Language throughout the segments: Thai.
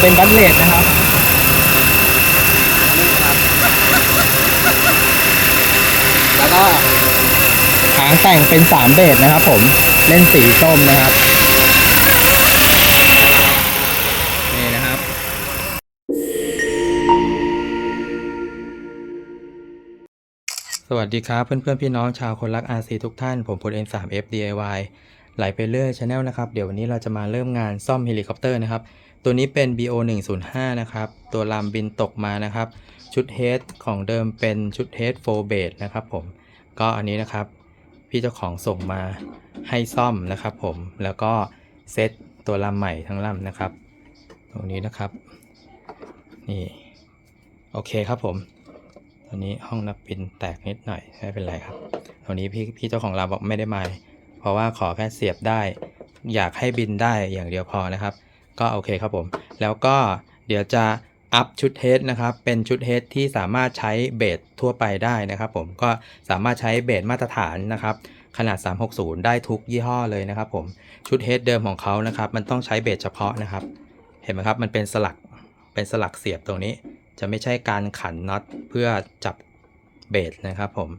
เป็นบัตเลดนะครับ แล้วก็หางแต่งเป็นสามเบสนะครับ ผมเล่นสีส้มนะครับนี่นะครับสวัสดีครับเพื่อนๆพี่น้องชาวคนรัก RC ทุกท่าน ผมพล N3F DIY ไหลไปเรื่อยชาแนลนะครับ เดี๋ยววันนี้เราจะมาเริ่มงานซ่อมเฮลิคอปเตอร์นะครับ ตัวนี้เป็น BO 105นะครับ ตัวลำบินตกมานะครับ ชุดเฮดของเดิมเป็นชุดเฮดโฟเบดนะครับผม ก็อันนี้นะครับ พี่เจ้าของส่งมาให้ซ่อมนะครับผม แล้วก็เซตตัวลำใหม่ทั้งลำนะครับ ตรงนี้นะครับ นี่ โอเคครับผมตอนนี้ห้องนักบินแตกนิดหน่อยไม่เป็นไรครับตรงนี้พี่พี่เจ้าของเราบอกไม่ได้มา เพราะว่าขอแค่เสียบได้ อยากให้บินได้อย่างเดียวพอนะครับ ก็โอเคครับผม แล้วก็เดี๋ยวจะอัพชุดเฮดนะครับ เป็นชุดเฮดที่สามารถใช้เบสทั่วไปได้นะครับผม ก็สามารถใช้เบสมาตรฐานนะครับ ขนาด 360 ได้ทุกยี่ห้อเลยนะครับผม ชุดเฮดเดิมของเขานะครับ มันต้องใช้เบสเฉพาะนะครับ เห็นไหมครับ มันเป็นสลัก เป็นสลักเสียบตรงนี้ จะไม่ใช่การขันน็อตเพื่อจับเบสนะครับผม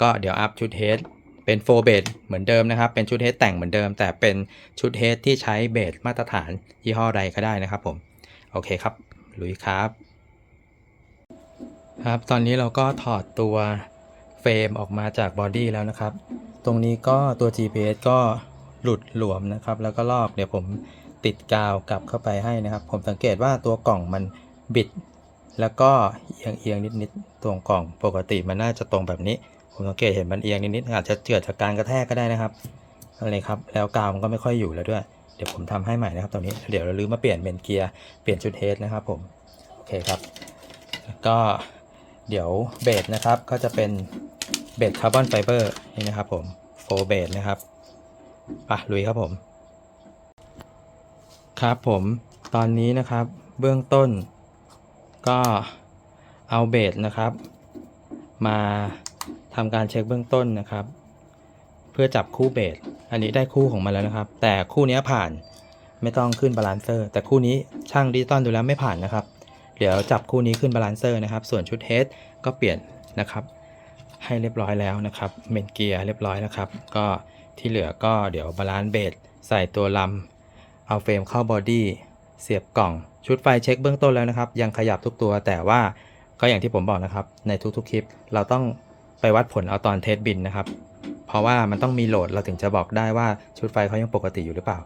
ก็เดี๋ยวอัพชุดเฮด เป็นโฟเบสเหมือนเดิมนะครับ เป็นชุดเฮดแต่งเหมือนเดิม แต่เป็นชุดเฮดที่ใช้เบสมาตรฐานยี่ห้อใดก็ได้นะครับผม โอเคครับ ลุยครับ ครับ ตอนนี้เราก็ถอดตัวเฟรมออกมาจากบอดี้แล้วนะครับ ตรงนี้ก็ตัว GPS ก็หลุดหลวมนะครับ แล้วก็ลอกเดี๋ยวผมติดกาวกลับเข้าไปให้นะครับ ผมสังเกตว่าตัวกล่องมันบิด แล้วก็เอียงเอียงนิดๆตรงกล่องปกติมันน่าจะตรงแบบนี้ ผมสังเกตเห็นมันเอียงนิดๆอาจจะเกิดจากการกระแทกก็ได้นะครับอะไรครับแล้วกาวมันก็ไม่ค่อยอยู่แล้วด้วย เดี๋ยวผมทำให้ใหม่นะครับตรงนี้เดี๋ยวเราลืมมาเปลี่ยนเป็นเกียร์เปลี่ยนชุดเฮดนะครับผมโอเคครับก็เดี๋ยวเบสนะครับก็จะเป็นเบสคาร์บอนไฟเบอร์นี่นะครับผมโฟเบสนะครับปะลุยครับผม ครับผมตอนนี้นะครับเบื้องต้นก็เอาเบสนะครับ มา ทำการเช็คเบื้องต้นนะครับ เพื่อจับคู่เบสอันนี้ได้คู่ของมันแล้วนะครับ แต่คู่นี้ผ่านไม่ต้องขึ้นบาลานเซอร์ แต่คู่นี้ช่างดิจิตอลดูแล้วไม่ผ่านนะครับ เดี๋ยวจับคู่นี้ขึ้นบาลานเซอร์นะครับ ส่วนชุดเฮดก็เปลี่ยนนะครับ ให้เรียบร้อยแล้วนะครับเมนเกียร์เรียบร้อยนะครับ ก็ที่เหลือก็เดี๋ยวบาลานเบสใส่ตัวลำเอาเฟรมเข้าบอดี้เสียบกล่องชุดไฟเช็คเบื้องต้นแล้วนะครับ ยังขยับทุกตัวแต่ว่าก็อย่างที่ผมบอกนะครับ ในทุกๆคลิปเราต้อง ไปวัดผลเอาตอนเทสบินนะครับ เพราะว่ามันต้องมีโหลดเราถึงจะบอกได้ว่าชุดไฟเขายังปกติอยู่หรือเปล่า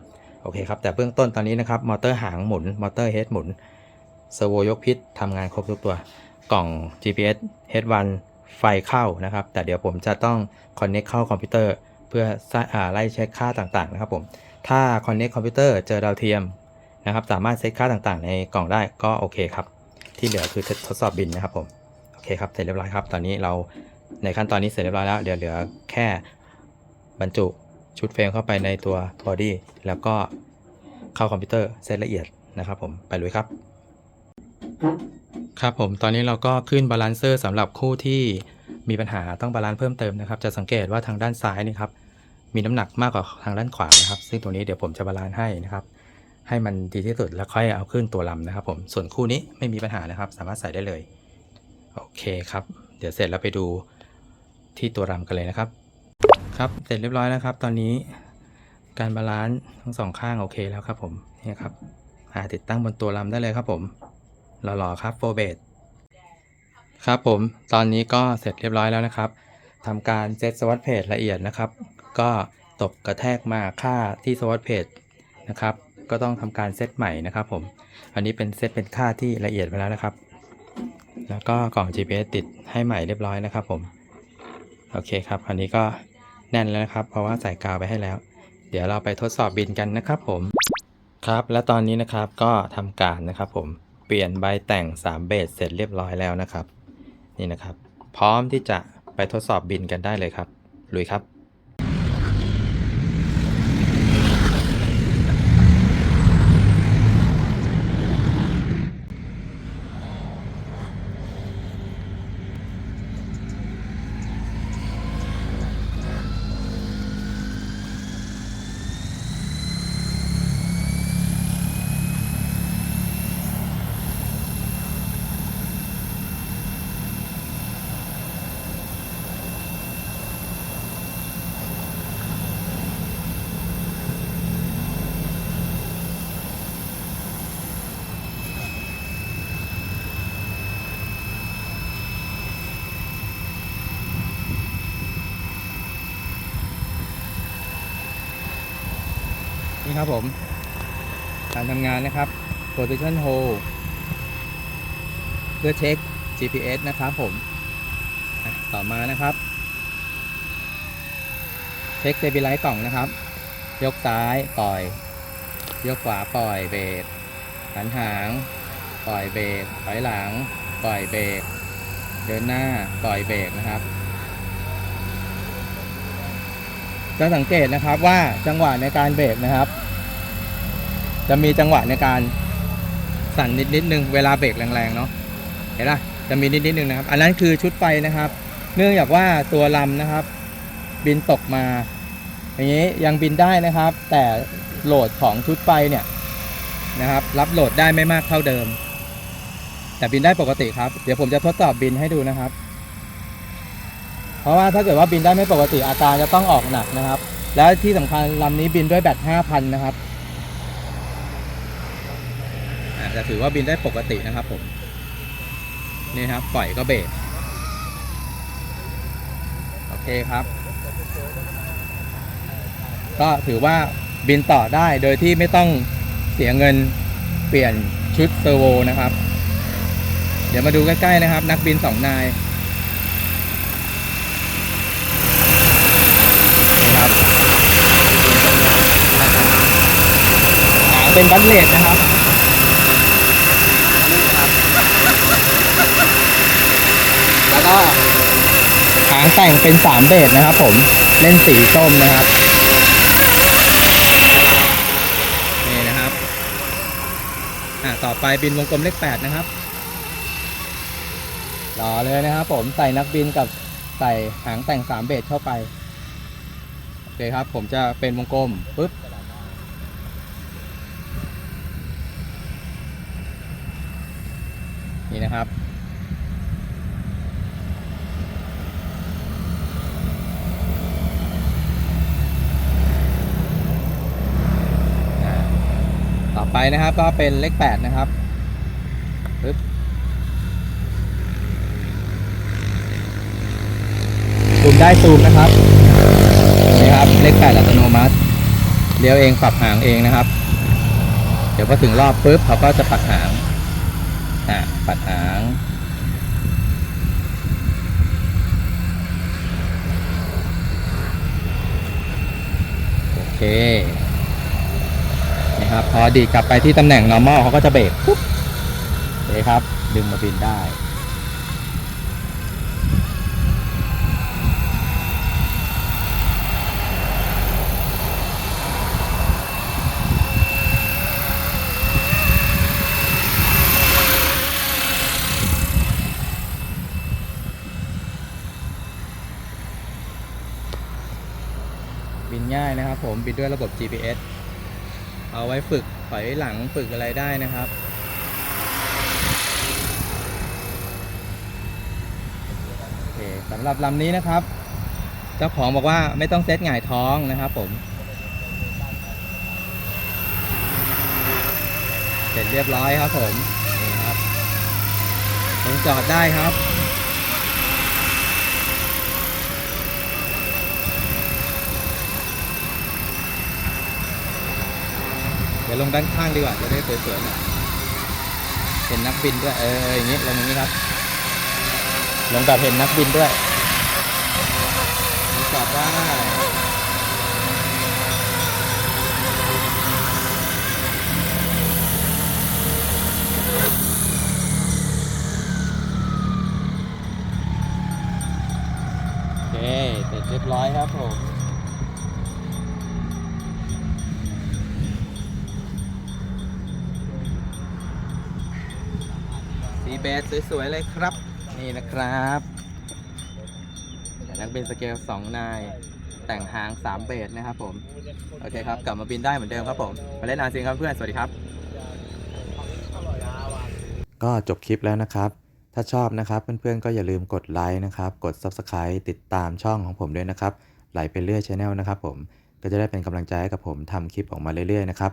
โอเคครับ แต่เบื้องต้นตอนนี้นะครับ มอเตอร์หางหมุน มอเตอร์เฮดหมุนเซอร์โวยกพิษทำงานครบทุกตัว กล่อง GPS H1 ไฟเข้านะครับ แต่เดี๋ยวผมจะต้อง Connect เข้าคอมพิวเตอร์ เพื่ออไล่เช็คค่าต่างๆ นะครับผม ถ้า Connect คอมพิวเตอร์เจอดาวเทียมนะครับ สามารถเซตค่าต่างๆ ในกล่องได้ก็โอเคครับ ที่เหลือคือทดสอบบินนะครับผม โอเคครับ เสร็จเรียบร้อยครับ ตอนนี้เรา ในขั้นตอนนี้เสร็จเรียบร้อยแล้วเดี๋ยวเหลือแค่บรรจุชุดเฟรมเข้าไปในตัวบอดี้แล้วก็เข้าคอมพิวเตอร์เซตละเอียดนะครับผมไปเลยครับ ครับผมตอนนี้เราก็ขึ้นบาลานเซอร์สำหรับคู่ที่มีปัญหาต้องบาลานซ์เพิ่มเติมนะครับ จะสังเกตว่าทางด้านซ้ายนี่ครับมีน้ำหนักมากกว่าทางด้านขวานะครับ ซึ่งตัวนี้เดี๋ยวผมจะบาลานซ์ให้นะครับ ให้มันดีที่สุดแล้วค่อยเอาขึ้นตัวลำนะครับ ผมส่วนคู่นี้ไม่มีปัญหานะครับ สามารถใส่ได้เลยโอเคครับ เดี๋ยวเสร็จแล้วไปดู ที่ตัวลำกันเลยนะครับ ครับเสร็จเรียบร้อยแล้วครับ ตอนนี้การบาลานซ์ทั้งสองข้างโอเคแล้วครับผมนี่ครับอ่าติดตั้งบนตัวลำได้เลยครับผมหล่อๆครับโฟเบตครับผมตอนนี้ก็เสร็จเรียบร้อยแล้วนะครับทำการเซตสวัสดเพจละเอียดนะครับ ก็ตบกระแทกมาค่าที่สวัสดเพจนะครับ ก็ต้องทำการเซตใหม่นะครับผม อันนี้เป็นเซตเป็นค่าที่ละเอียดไปแล้วนะครับ แล้วก็กล่อง GPS ติดให้ใหม่เรียบร้อยนะครับผม โอเคครับ อันนี้ก็แน่นแล้วนะครับ เพราะว่าใส่กาวไปให้แล้ว เดี๋ยวเราไปทดสอบบินกันนะครับผม ครับ และตอนนี้นะครับก็ทำการนะครับผม เปลี่ยนใบแต่ง 3 เบสเสร็จเรียบร้อยแล้วนะครับ นี่นะครับ พร้อมที่จะไปทดสอบบินกันได้เลยครับ ลุยครับ ครับผม การทำงานนะครับ position hold เพื่อเช็ค GPS นะครับผม ต่อมานะครับ เช็คเซบิไลท์กล่องนะครับ ยกซ้ายปล่อย ยกขวาปล่อยเบรกหันหาง ปล่อยเบรกถอยหลัง ปล่อยเบรกเดินหน้าปล่อยเบรกนะครับจะสังเกตนะครับว่าจังหวะในการเบรกนะครับ จะมีจังหวะในการสั่นนิดนิดนึงเวลาเบรกแรงๆเนาะเห็นไหมจะมีนิดนิดนึงนะครับ อันนั้นคือชุดไฟนะครับ เนื่องจากว่าตัวลำนะครับ บินตกมา อย่างนี้ยังบินได้นะครับ แต่โหลดของชุดไฟเนี่ยนะครับ รับโหลดได้ไม่มากเท่าเดิม แต่บินได้ปกติครับ เดี๋ยวผมจะทดสอบบินให้ดูนะครับ เพราะว่าถ้าเกิดว่าบินได้ไม่ปกติอาการจะต้องออกหนักนะครับ แล้วที่สำคัญลำนี้บินด้วยแบต 5,000 นะครับ อาจจะถือว่าบินได้ปกตินะครับผมนี่ครับปล่อยก็เบรกโอเคครับ ก็ถือว่าบินต่อได้โดยที่ไม่ต้องเสียเงินเปลี่ยนชุดเซอร์โวนะครับ เดี๋ยวมาดูใกล้ๆนะครับ นักบินสองนายนะครับเป็นบัตเลตนะครับนี่ครับ แล้วก็หางแต่งเป็นสามเบสนะครับผมเล่นสีส้มนะครับนี่นะครับอ่าต่อไปบินวงกลมเลขแปดนะครับรอเลยนะครับผมใส่นักบินกับใส่หางแต่งสามเบสเข้าไปโอเคครับ ผมจะเป็นวงกลมปุ๊บนี่นะครับ อ่าต่อ ไปนะครับก็เป็นเลขแปดนะครับปึ๊บซูมได้ซูมนะครับนี่ครับเลขแปดอัตโนมัติเลี้ยวเองปรับหางเองนะครับ เดี๋ยวพอถึงรอบปุ๊บเขาก็จะปัดหางอ่าปัดหางโอเค ครับพอดีดกลับไปที่ตำแหน่ง normal เขาก็จะเบรกปุ๊บโอเคครับ ดึงมาบินได้ บินง่ายนะครับผม บินด้วยระบบ GPS เอาไว้ฝึกถอยหลังฝึกอะไรได้นะครับ โอเคสำหรับลำนี้นะครับ เจ้าของบอกว่าไม่ต้องเซตหงายท้องนะครับผม เสร็จเรียบร้อยครับผม นี่ครับลงจอดได้ครับ เดี๋ยว ลงด้านข้างดีกว่าจะได้สวยๆหน่อยเห็นนักบินด้วยเอออย่างนี้ลงอย่างนี้ครับ ลงแบบเห็นนักบินด้วยจอดได้ สีเบสสวยๆเลยครับ นี่นะครับแต่นักบินสเกล2นาย แต่งหาง 3 เบสนะครับผม โอเคครับ กลับมาบินได้เหมือนเดิมครับผม มาเล่นอาเซียนครับเพื่อน สวัสดีครับ ก็จบคลิปแล้วนะครับ ถ้าชอบนะครับ เพื่อนๆ ก็อย่าลืมกดไลค์นะครับ กด Subscribe ติดตามช่องของผมด้วยนะครับ ไหลไปเรื่อยช anel นะครับผม ก็จะได้เป็นกำลังใจให้กับผมทำคลิปออกมาเรื่อยๆนะครับ